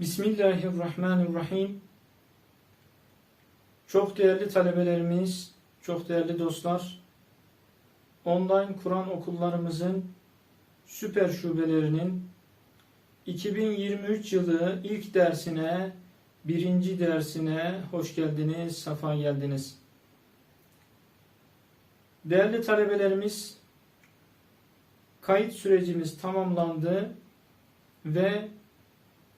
Bismillahirrahmanirrahim. Çok değerli talebelerimiz, çok değerli dostlar, online Kur'an okullarımızın süper şubelerinin 2023 yılı ilk dersine, birinci dersine hoş geldiniz, safa geldiniz. Değerli talebelerimiz, kayıt sürecimiz tamamlandı ve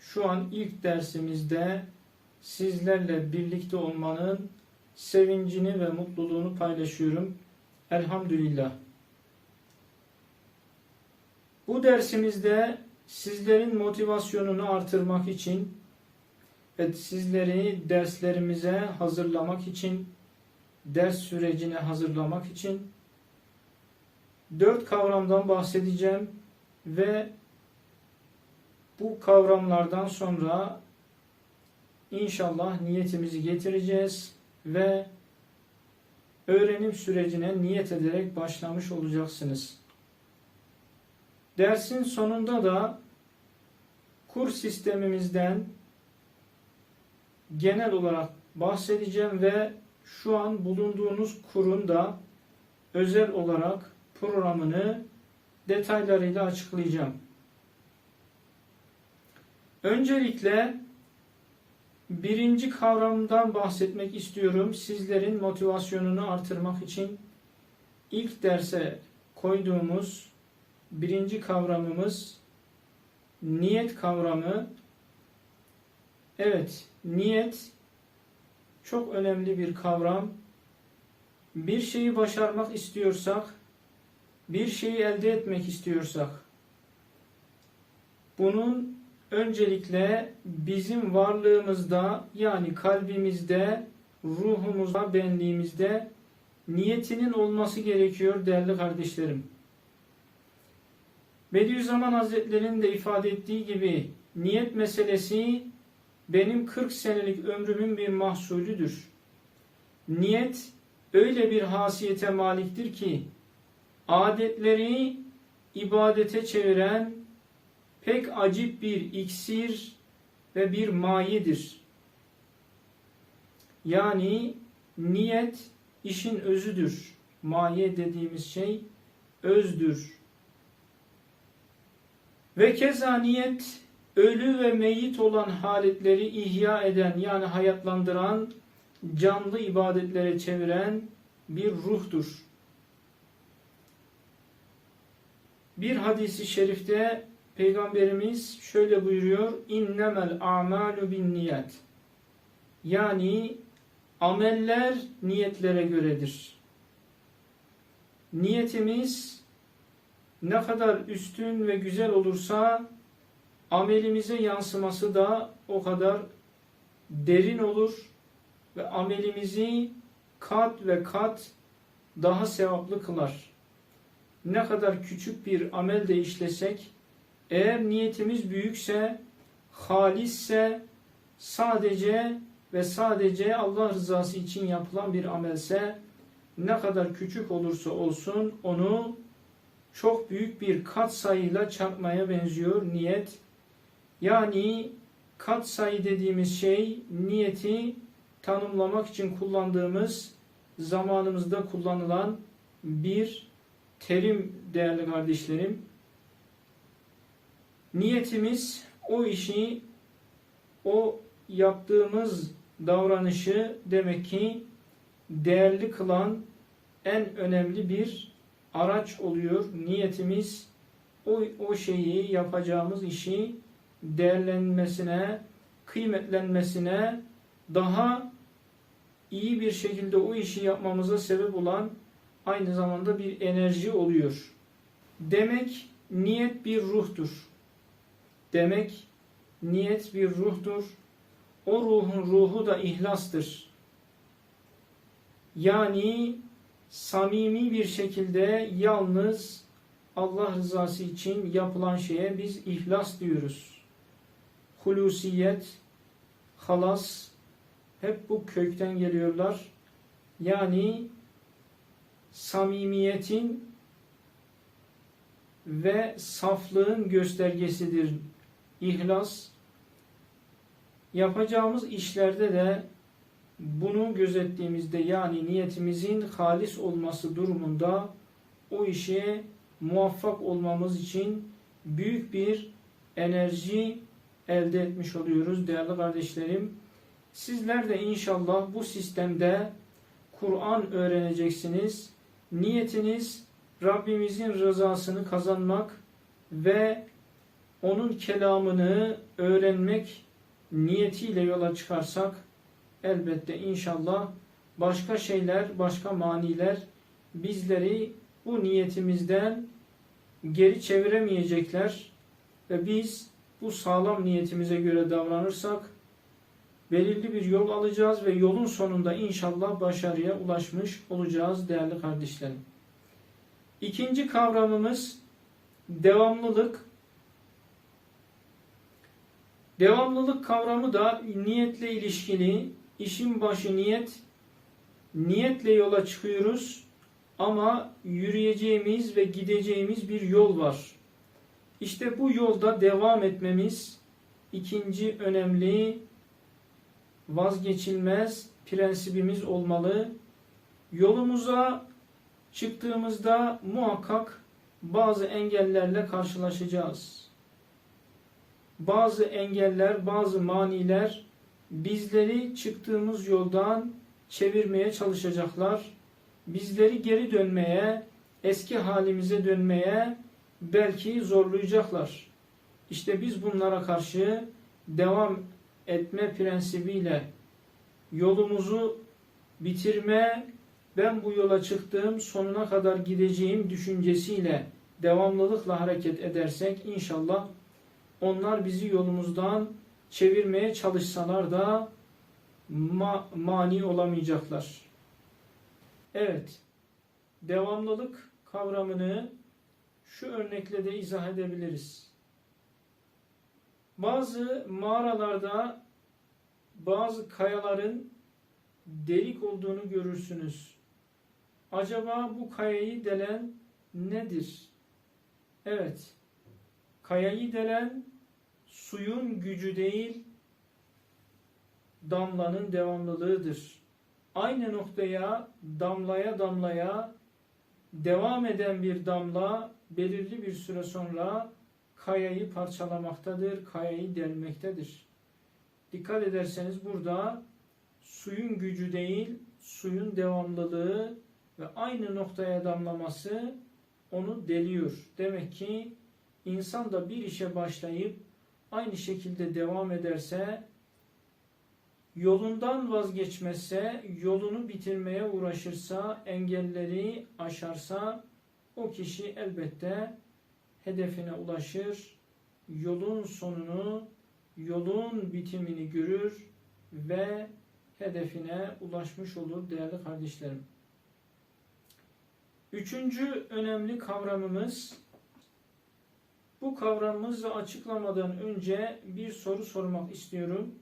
şu an ilk dersimizde sizlerle birlikte olmanın sevincini ve mutluluğunu paylaşıyorum. Elhamdülillah. Bu dersimizde sizlerin motivasyonunu artırmak için ve sizleri derslerimize hazırlamak için, ders sürecine hazırlamak için dört kavramdan bahsedeceğim ve bu kavramlardan sonra inşallah niyetimizi getireceğiz ve öğrenim sürecine niyet ederek başlamış olacaksınız. Dersin sonunda da kur sistemimizden genel olarak bahsedeceğim ve şu an bulunduğunuz kurun da özel olarak programını detaylarıyla açıklayacağım. Öncelikle birinci kavramdan bahsetmek istiyorum. Sizlerin motivasyonunu artırmak için ilk derse koyduğumuz birinci kavramımız niyet kavramı. Evet, niyet çok önemli bir kavram. Bir şeyi başarmak istiyorsak, bir şeyi elde etmek istiyorsak, bunun öncelikle bizim varlığımızda yani kalbimizde, ruhumuzda, benliğimizde niyetinin olması gerekiyor değerli kardeşlerim. Bediüzzaman Hazretleri'nin de ifade ettiği gibi niyet meselesi benim 40 senelik ömrümün bir mahsulüdür. Niyet öyle bir hasiyete maliktir ki adetleri ibadete çeviren pek acip bir iksir ve bir mayedir. Yani niyet işin özüdür. Maye dediğimiz şey özdür. Ve keza niyet ölü ve meyit olan haletleri ihya eden yani hayatlandıran, canlı ibadetlere çeviren bir ruhtur. Bir hadisi şerifte Peygamberimiz şöyle buyuruyor. İnnemel a'malu bin niyet. Yani ameller niyetlere göredir. Niyetimiz ne kadar üstün ve güzel olursa amelimize yansıması da o kadar derin olur ve amelimizi kat ve kat daha sevaplı kılar. Ne kadar küçük bir amel de işlesek eğer niyetimiz büyükse, halisse, sadece ve sadece Allah rızası için yapılan bir amelse ne kadar küçük olursa olsun onu çok büyük bir kat sayıyla çarpmaya benziyor niyet. Yani kat sayı dediğimiz şey niyeti tanımlamak için kullandığımız zamanımızda kullanılan bir terim değerli kardeşlerim. Niyetimiz o işi, o yaptığımız davranışı demek ki değerli kılan en önemli bir araç oluyor. Niyetimiz o, o şeyi yapacağımız işi değerlenmesine, kıymetlenmesine daha iyi bir şekilde o işi yapmamıza sebep olan aynı zamanda bir enerji oluyor. Demek niyet bir ruhtur. Demek niyet bir ruhtur. O ruhun ruhu da ihlastır. Yani samimi bir şekilde yalnız Allah rızası için yapılan şeye biz ihlas diyoruz. Hulusiyet, halas hep bu kökten geliyorlar. Yani samimiyetin ve saflığın göstergesidir İhlas Yapacağımız işlerde de bunu gözettiğimizde yani niyetimizin halis olması durumunda o işe muvaffak olmamız için büyük bir enerji elde etmiş oluyoruz değerli kardeşlerim. Sizler de inşallah bu sistemde Kur'an öğreneceksiniz. Niyetiniz Rabbimizin rızasını kazanmak ve onun kelamını öğrenmek niyetiyle yola çıkarsak elbette inşallah başka şeyler, başka maniler bizleri bu niyetimizden geri çeviremeyecekler ve biz bu sağlam niyetimize göre davranırsak belirli bir yol alacağız ve yolun sonunda inşallah başarıya ulaşmış olacağız değerli kardeşlerim. İkinci kavramımız devamlılık. Devamlılık kavramı da niyetle ilişkili. İşin başı niyet. Niyetle yola çıkıyoruz ama yürüyeceğimiz ve gideceğimiz bir yol var. İşte bu yolda devam etmemiz ikinci önemli vazgeçilmez prensibimiz olmalı. Yolumuza çıktığımızda muhakkak bazı engellerle karşılaşacağız. Bazı engeller, bazı maniler bizleri çıktığımız yoldan çevirmeye çalışacaklar. Bizleri geri dönmeye, eski halimize dönmeye belki zorlayacaklar. İşte biz bunlara karşı devam etme prensibiyle yolumuzu bitirme, ben bu yola çıktığım sonuna kadar gideceğim düşüncesiyle devamlılıkla hareket edersek inşallah onlar bizi yolumuzdan çevirmeye çalışsalar da ma mani olamayacaklar. Evet, devamlılık kavramını şu örnekle de izah edebiliriz. Bazı mağaralarda bazı kayaların delik olduğunu görürsünüz. Acaba bu kayayı delen nedir? Evet, kayayı delen suyun gücü değil, damlanın devamlılığıdır. Aynı noktaya damlaya damlaya devam eden bir damla belirli bir süre sonra kayayı parçalamaktadır, kayayı delmektedir. Dikkat ederseniz burada suyun gücü değil, suyun devamlılığı ve aynı noktaya damlaması onu deliyor. Demek ki insan da bir işe başlayıp aynı şekilde devam ederse, yolundan vazgeçmezse, yolunu bitirmeye uğraşırsa, engelleri aşarsa o kişi elbette hedefine ulaşır, yolun sonunu, yolun bitimini görür ve hedefine ulaşmış olur değerli kardeşlerim. Üçüncü önemli kavramımız bu kavramımızı açıklamadan önce bir soru sormak istiyorum.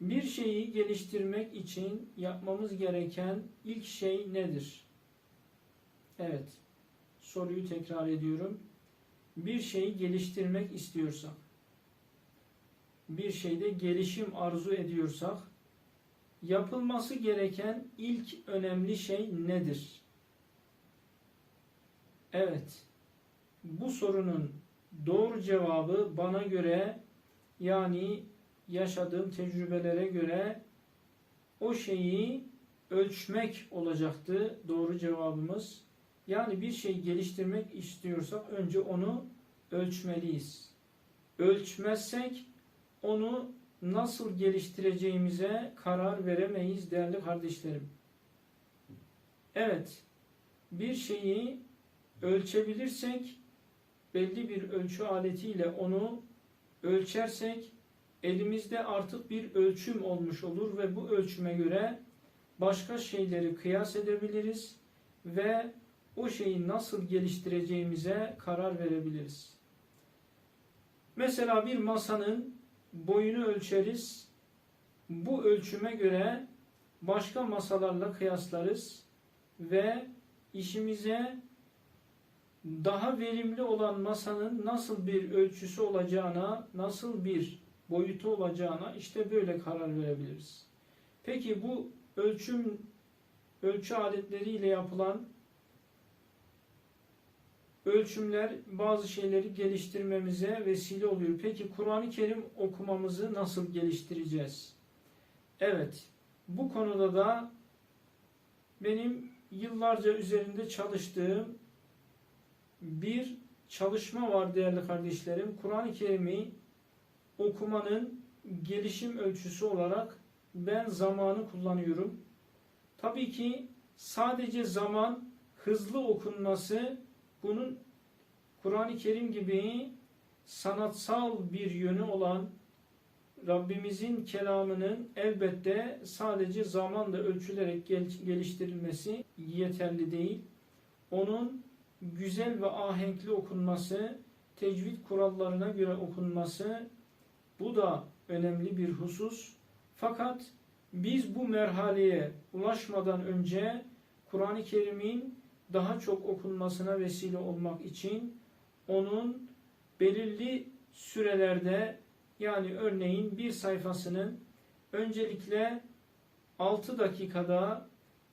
Bir şeyi geliştirmek için yapmamız gereken ilk şey nedir? Evet. Soruyu tekrar ediyorum. Bir şeyi geliştirmek istiyorsak, bir şeyde gelişim arzu ediyorsak, yapılması gereken ilk önemli şey nedir? Evet. Bu sorunun doğru cevabı bana göre yani yaşadığım tecrübelere göre o şeyi ölçmek olacaktı doğru cevabımız. Yani bir şey geliştirmek istiyorsak önce onu ölçmeliyiz. Ölçmezsek onu nasıl geliştireceğimize karar veremeyiz değerli kardeşlerim. Evet, bir şeyi ölçebilirsek belli bir ölçü aletiyle onu ölçersek elimizde artık bir ölçüm olmuş olur ve bu ölçüme göre başka şeyleri kıyas edebiliriz ve o şeyi nasıl geliştireceğimize karar verebiliriz. Mesela bir masanın boyunu ölçeriz. Bu ölçüme göre başka masalarla kıyaslarız ve işimize daha verimli olan masanın nasıl bir ölçüsü olacağına, nasıl bir boyutu olacağına işte böyle karar verebiliriz. Peki bu ölçüm ölçü aletleriyle yapılan ölçümler bazı şeyleri geliştirmemize vesile oluyor. Peki Kur'an-ı Kerim okumamızı nasıl geliştireceğiz? Evet, bu konuda da benim yıllarca üzerinde çalıştığım bir çalışma var değerli kardeşlerim. Kur'an-ı Kerim'i okumanın gelişim ölçüsü olarak ben zamanı kullanıyorum. Tabii ki sadece zaman hızlı okunması bunun Kur'an-ı Kerim gibi sanatsal bir yönü olan Rabbimizin kelamının elbette sadece zamanla ölçülerek gel- geliştirilmesi yeterli değil. Onun güzel ve ahenkli okunması, tecvid kurallarına göre okunması bu da önemli bir husus. Fakat biz bu merhaleye ulaşmadan önce Kur'an-ı Kerim'in daha çok okunmasına vesile olmak için onun belirli sürelerde yani örneğin bir sayfasının öncelikle 6 dakikada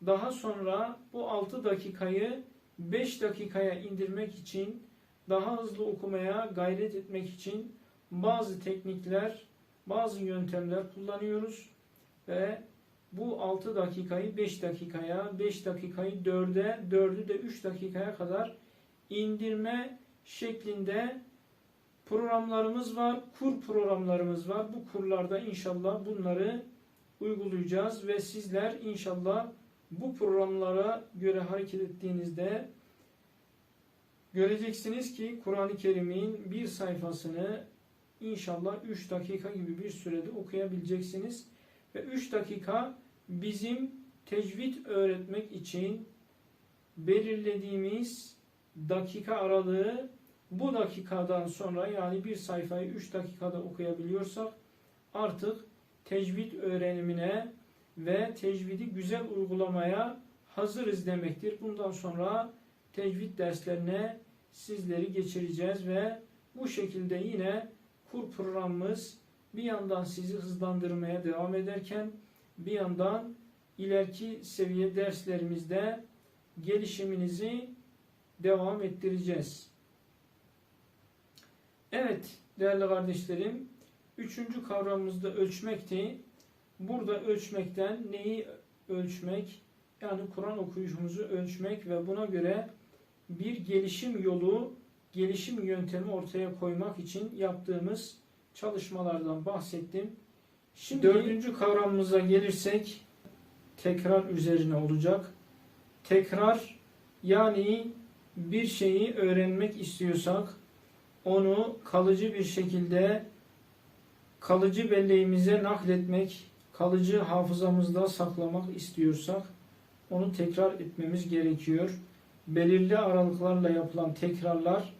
daha sonra bu 6 dakikayı 5 dakikaya indirmek için daha hızlı okumaya gayret etmek için bazı teknikler, bazı yöntemler kullanıyoruz ve bu 6 dakikayı 5 dakikaya, 5 dakikayı 4'e, 4'ü de 3 dakikaya kadar indirme şeklinde programlarımız var. Kur programlarımız var. Bu kurlarda inşallah bunları uygulayacağız ve sizler inşallah bu programlara göre hareket ettiğinizde göreceksiniz ki Kur'an-ı Kerim'in bir sayfasını inşallah 3 dakika gibi bir sürede okuyabileceksiniz. Ve 3 dakika bizim tecvid öğretmek için belirlediğimiz dakika aralığı bu dakikadan sonra yani bir sayfayı 3 dakikada okuyabiliyorsak artık tecvid öğrenimine ve tecvidi güzel uygulamaya hazırız demektir. Bundan sonra tecvid derslerine sizleri geçireceğiz ve bu şekilde yine kur programımız bir yandan sizi hızlandırmaya devam ederken bir yandan ileriki seviye derslerimizde gelişiminizi devam ettireceğiz. Evet değerli kardeşlerim, üçüncü kavramımızda ölçmekti. Burada ölçmekten neyi ölçmek? Yani Kur'an okuyuşumuzu ölçmek ve buna göre bir gelişim yolu, gelişim yöntemi ortaya koymak için yaptığımız çalışmalardan bahsettim. Şimdi dördüncü kavramımıza gelirsek tekrar üzerine olacak. Tekrar yani bir şeyi öğrenmek istiyorsak onu kalıcı bir şekilde kalıcı belleğimize nakletmek, kalıcı hafızamızda saklamak istiyorsak onu tekrar etmemiz gerekiyor. Belirli aralıklarla yapılan tekrarlar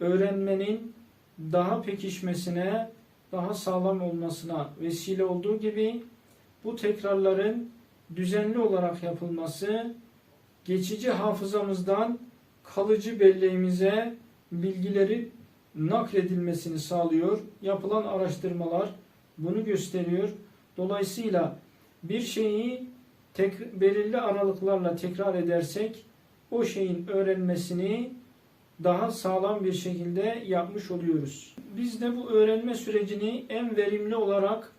öğrenmenin daha pekişmesine, daha sağlam olmasına vesile olduğu gibi bu tekrarların düzenli olarak yapılması geçici hafızamızdan kalıcı belleğimize bilgileri nakledilmesini sağlıyor. Yapılan araştırmalar bunu gösteriyor. Dolayısıyla bir şeyi tek, belirli aralıklarla tekrar edersek o şeyin öğrenmesini daha sağlam bir şekilde yapmış oluyoruz. Biz de bu öğrenme sürecini en verimli olarak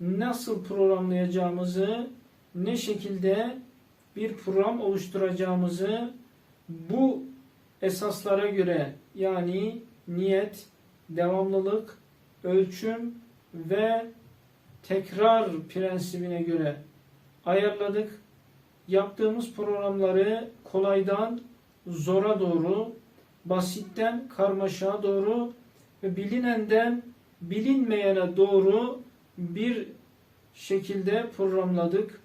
nasıl programlayacağımızı, ne şekilde bir program oluşturacağımızı bu esaslara göre yani niyet, devamlılık, ölçüm ve tekrar prensibine göre ayarladık. Yaptığımız programları kolaydan zora doğru, basitten karmaşa doğru ve bilinenden bilinmeyene doğru bir şekilde programladık.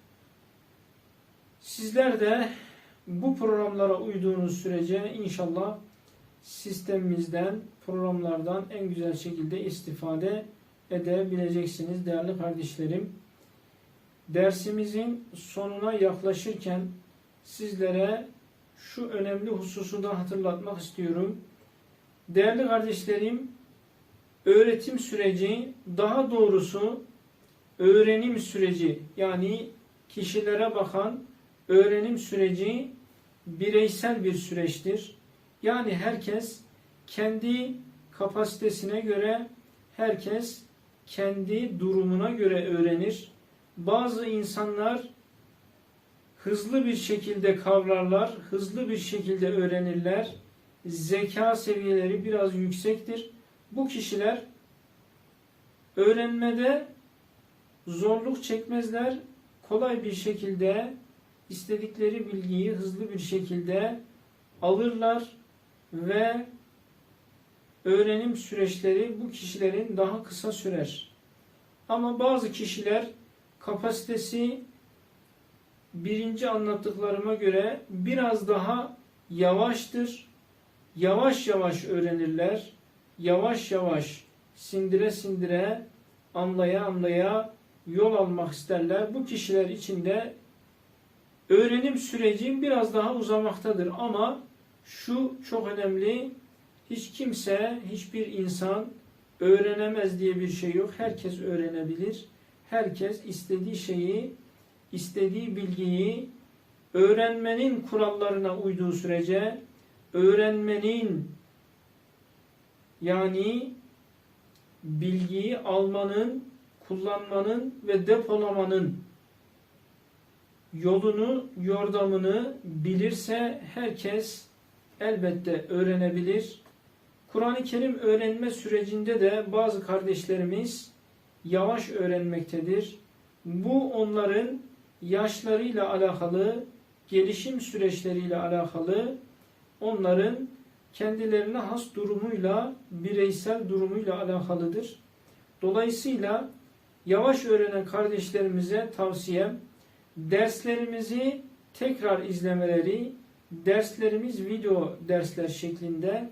Sizler de bu programlara uyduğunuz sürece inşallah sistemimizden, programlardan en güzel şekilde istifade edebileceksiniz değerli kardeşlerim. Dersimizin sonuna yaklaşırken sizlere şu önemli hususu da hatırlatmak istiyorum. Değerli kardeşlerim, öğretim süreci daha doğrusu öğrenim süreci yani kişilere bakan öğrenim süreci bireysel bir süreçtir. Yani herkes kendi kapasitesine göre herkes kendi durumuna göre öğrenir. Bazı insanlar hızlı bir şekilde kavrarlar, hızlı bir şekilde öğrenirler. Zeka seviyeleri biraz yüksektir. Bu kişiler öğrenmede zorluk çekmezler. Kolay bir şekilde istedikleri bilgiyi hızlı bir şekilde alırlar ve öğrenim süreçleri bu kişilerin daha kısa sürer. Ama bazı kişiler kapasitesi birinci anlattıklarıma göre biraz daha yavaştır. Yavaş yavaş öğrenirler. Yavaş yavaş sindire sindire anlaya anlaya yol almak isterler. Bu kişiler için de öğrenim süreci biraz daha uzamaktadır ama şu çok önemli hiç kimse, hiçbir insan öğrenemez diye bir şey yok. Herkes öğrenebilir. Herkes istediği şeyi, istediği bilgiyi öğrenmenin kurallarına uyduğu sürece öğrenmenin yani bilgiyi almanın, kullanmanın ve depolamanın yolunu, yordamını bilirse herkes elbette öğrenebilir. Kur'an-ı Kerim öğrenme sürecinde de bazı kardeşlerimiz yavaş öğrenmektedir. Bu onların yaşlarıyla alakalı, gelişim süreçleriyle alakalı, onların kendilerine has durumuyla, bireysel durumuyla alakalıdır. Dolayısıyla yavaş öğrenen kardeşlerimize tavsiyem derslerimizi tekrar izlemeleri, derslerimiz video dersler şeklinde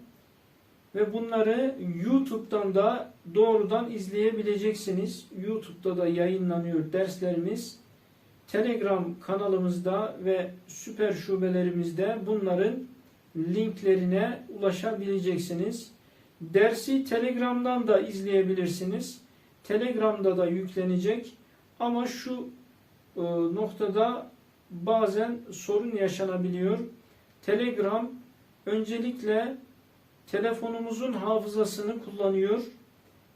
ve bunları YouTube'dan da doğrudan izleyebileceksiniz. YouTube'da da yayınlanıyor derslerimiz. Telegram kanalımızda ve süper şubelerimizde bunların linklerine ulaşabileceksiniz. Dersi Telegram'dan da izleyebilirsiniz. Telegram'da da yüklenecek. Ama şu e, noktada bazen sorun yaşanabiliyor. Telegram öncelikle telefonumuzun hafızasını kullanıyor.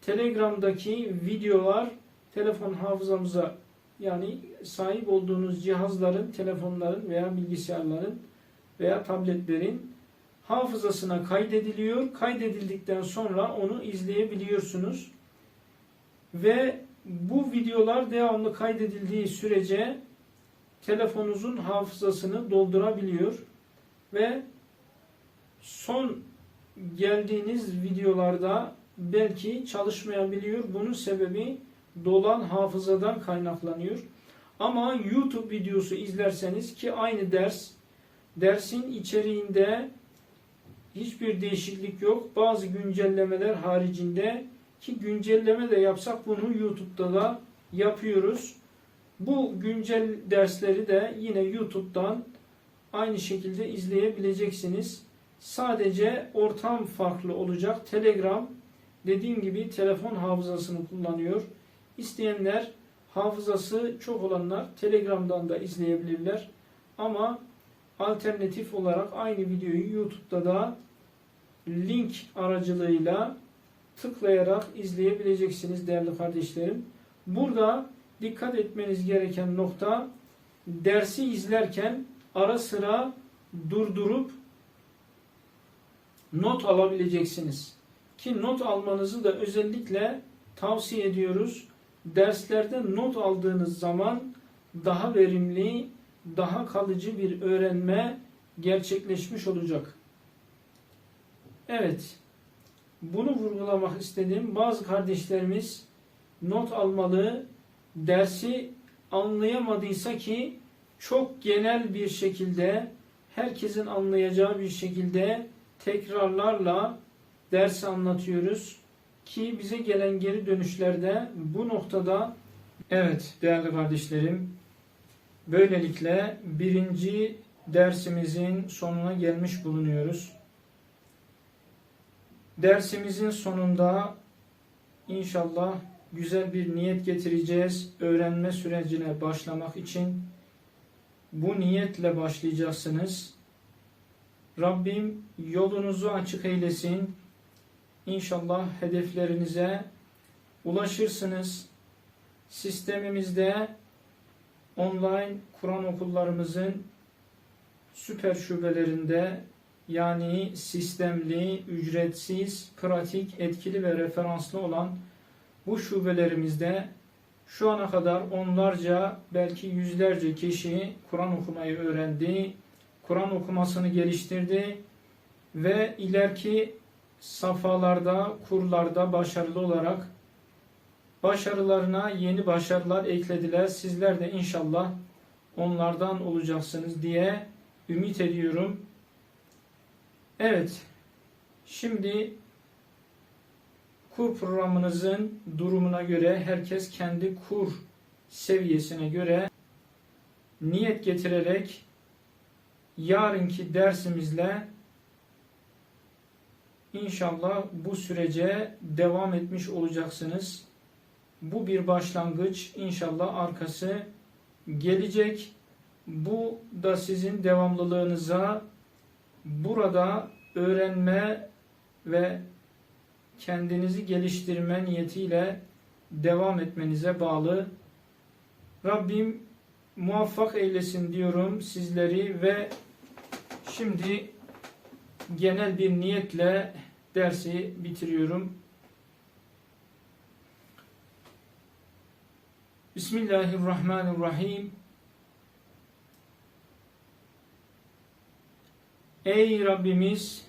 Telegram'daki videolar telefon hafızamıza yani sahip olduğunuz cihazların, telefonların veya bilgisayarların veya tabletlerin hafızasına kaydediliyor. Kaydedildikten sonra onu izleyebiliyorsunuz. Ve bu videolar devamlı kaydedildiği sürece telefonunuzun hafızasını doldurabiliyor ve son geldiğiniz videolarda belki çalışmayabiliyor. Bunun sebebi dolan hafızadan kaynaklanıyor. Ama YouTube videosu izlerseniz ki aynı ders dersin içeriğinde hiçbir değişiklik yok. Bazı güncellemeler haricinde ki güncelleme de yapsak bunu YouTube'da da yapıyoruz. Bu güncel dersleri de yine YouTube'dan aynı şekilde izleyebileceksiniz. Sadece ortam farklı olacak. Telegram dediğim gibi telefon hafızasını kullanıyor. İsteyenler hafızası çok olanlar Telegram'dan da izleyebilirler. Ama alternatif olarak aynı videoyu YouTube'da da link aracılığıyla tıklayarak izleyebileceksiniz değerli kardeşlerim. Burada dikkat etmeniz gereken nokta dersi izlerken ara sıra durdurup not alabileceksiniz. Ki not almanızı da özellikle tavsiye ediyoruz. Derslerde not aldığınız zaman daha verimli, daha kalıcı bir öğrenme gerçekleşmiş olacak. Evet, bunu vurgulamak istedim. Bazı kardeşlerimiz not almalı, dersi anlayamadıysa ki çok genel bir şekilde herkesin anlayacağı bir şekilde tekrarlarla ders anlatıyoruz ki bize gelen geri dönüşlerde bu noktada evet değerli kardeşlerim böylelikle birinci dersimizin sonuna gelmiş bulunuyoruz. Dersimizin sonunda inşallah güzel bir niyet getireceğiz öğrenme sürecine başlamak için. Bu niyetle başlayacaksınız. Rabbim yolunuzu açık eylesin. İnşallah hedeflerinize ulaşırsınız. Sistemimizde online Kur'an okullarımızın süper şubelerinde yani sistemli, ücretsiz, pratik, etkili ve referanslı olan bu şubelerimizde şu ana kadar onlarca belki yüzlerce kişi Kur'an okumayı öğrendi, Kur'an okumasını geliştirdi ve ileriki safhalarda, kurlarda başarılı olarak başarılarına yeni başarılar eklediler. Sizler de inşallah onlardan olacaksınız diye ümit ediyorum. Evet, şimdi kur programınızın durumuna göre herkes kendi kur seviyesine göre niyet getirerek yarınki dersimizle inşallah bu sürece devam etmiş olacaksınız. Bu bir başlangıç. İnşallah arkası gelecek. Bu da sizin devamlılığınıza burada öğrenme ve kendinizi geliştirme niyetiyle devam etmenize bağlı. Rabbim muvaffak eylesin diyorum sizleri ve şimdi genel bir niyetle dersi bitiriyorum. Bismillahirrahmanirrahim. Ey Rabbimiz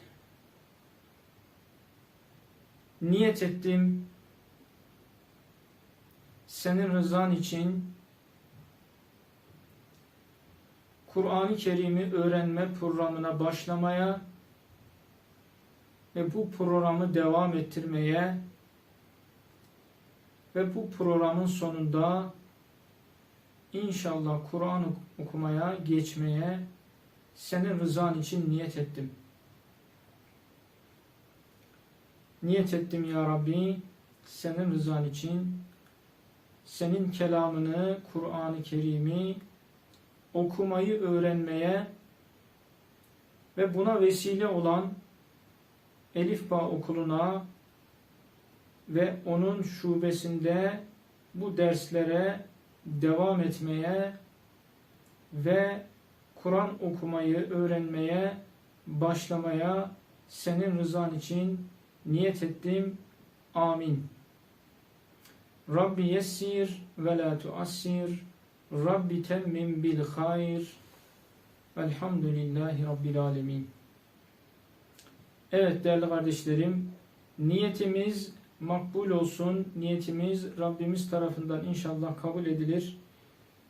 niyet ettim senin rızan için Kur'an-ı Kerim'i öğrenme programına başlamaya ve bu programı devam ettirmeye ve bu programın sonunda inşallah Kur'an okumaya geçmeye senin rızan için niyet ettim. Niyet ettim ya Rabbi senin rızan için senin kelamını, Kur'an-ı Kerim'i okumayı öğrenmeye ve buna vesile olan Elif Bağ okuluna ve onun şubesinde bu derslere devam etmeye ve Kur'an okumayı öğrenmeye başlamaya senin rızan için niyet ettim. Amin. Rabbi yessir ve la tuassir. Rabbi temmim bil hayr. Velhamdülillahi Rabbil alemin. Evet değerli kardeşlerim, niyetimiz makbul olsun. Niyetimiz Rabbimiz tarafından inşallah kabul edilir.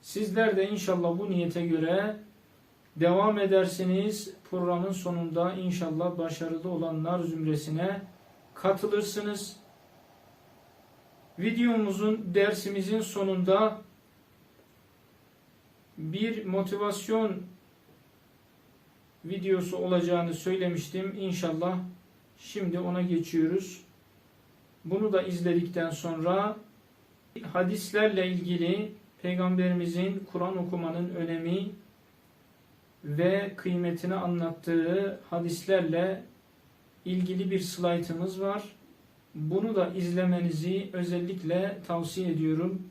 Sizler de inşallah bu niyete göre devam edersiniz. Programın sonunda inşallah başarılı olanlar zümresine katılırsınız. Videomuzun, dersimizin sonunda bir motivasyon videosu olacağını söylemiştim. İnşallah şimdi ona geçiyoruz. Bunu da izledikten sonra hadislerle ilgili Peygamberimizin Kur'an okumanın önemi ve kıymetini anlattığı hadislerle ilgili bir slaytımız var. Bunu da izlemenizi özellikle tavsiye ediyorum.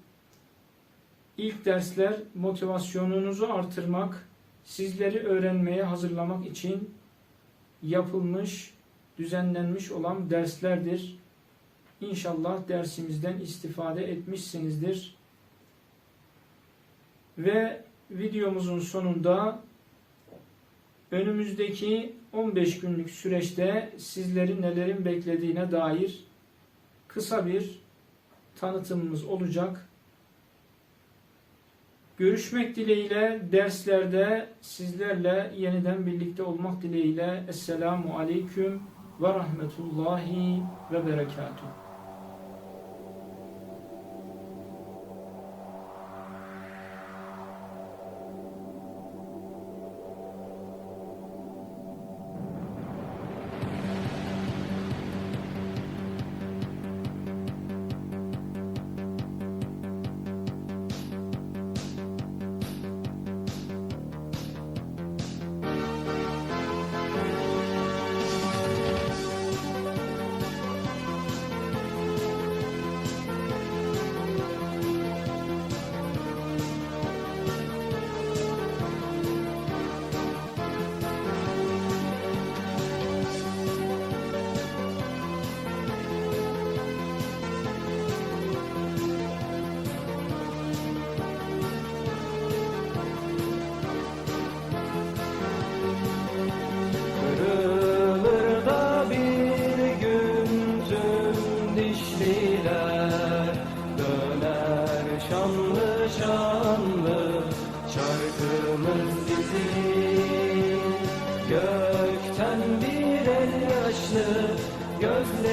İlk dersler motivasyonunuzu artırmak, sizleri öğrenmeye hazırlamak için yapılmış, düzenlenmiş olan derslerdir. İnşallah dersimizden istifade etmişsinizdir. Ve videomuzun sonunda önümüzdeki 15 günlük süreçte sizleri nelerin beklediğine dair kısa bir tanıtımımız olacak. Görüşmek dileğiyle derslerde sizlerle yeniden birlikte olmak dileğiyle Esselamu Aleyküm ve Rahmetullahi ve Berekatuhu. よし。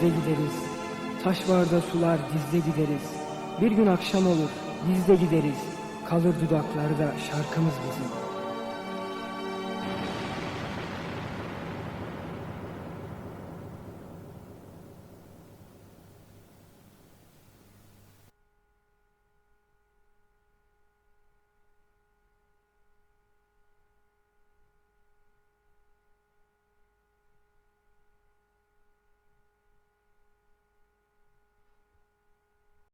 gizle gideriz. Taş barda sular gizle gideriz. Bir gün akşam olur gizle gideriz. Kalır dudaklarda şarkımız bizim.